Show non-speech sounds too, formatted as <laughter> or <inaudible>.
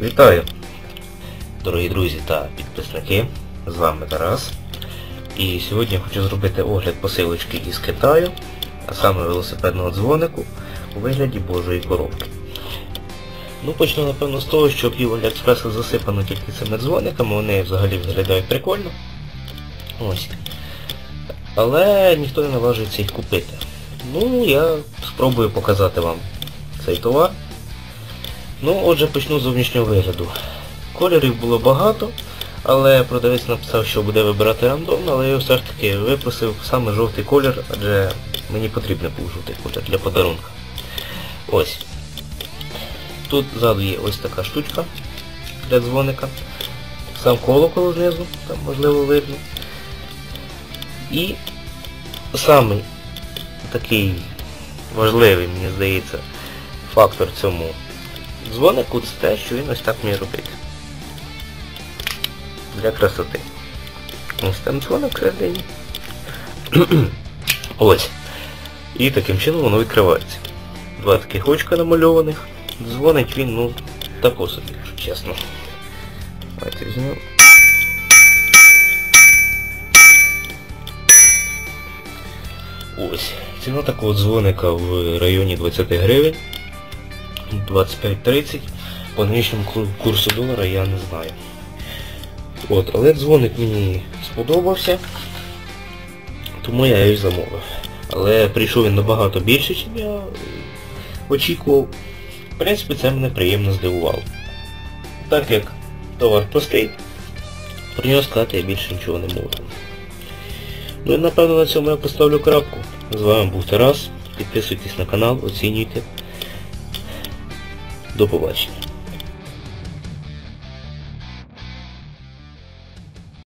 Вітаю, дорогі друзі та підписники. З вами Тарас. І сьогодні я хочу зробити огляд посилочки із Китаю, а саме велосипедного дзвонику у вигляді Божої коробки. Ну почну напевно з того, що пів Аліекспреса засипано тільки цими дзвониками, вони взагалі виглядають прикольно. Ось. Але ніхто не наважується їх купити. Ну, я спробую показати вам цей товар. Ну, отже, почну з зовнішнього вигляду. Кольорів було багато, але продавець написав, що буде вибирати рандомно, але я все ж таки випросив саме жовтий колір, адже мені потрібен був жовтий колір для подарунка. Ось. Тут ззаду є ось така штучка для дзвоника. Сам колокол знизу, там можливо видно. І самий такий важливий, мені здається, фактор цьому дзвонику це те, що він ось так вміє робити. Для красоти. Ось там дзвоник всередині. <clears throat> Ось. І таким чином воно відкривається. Два таких очка намальованих. Дзвонить він, ну, тако собі, чесно. Давайте візьмемо. Ось. Ціна такого дзвоника в районі 20 гривень. 25-30. По ку- курсу долара я не знаю. От, але дзвоник мені сподобався, тому я його замовив. Але прийшов він набагато більше, ніж я е, очікував. В принципі, це мене приємно здивувало. Так як товар простий, про нього сказати я більше нічого не можу. Ну і напевно на цьому я поставлю крапку. З вами був Тарас. Підписуйтесь на канал, оцінюйте. До побачення.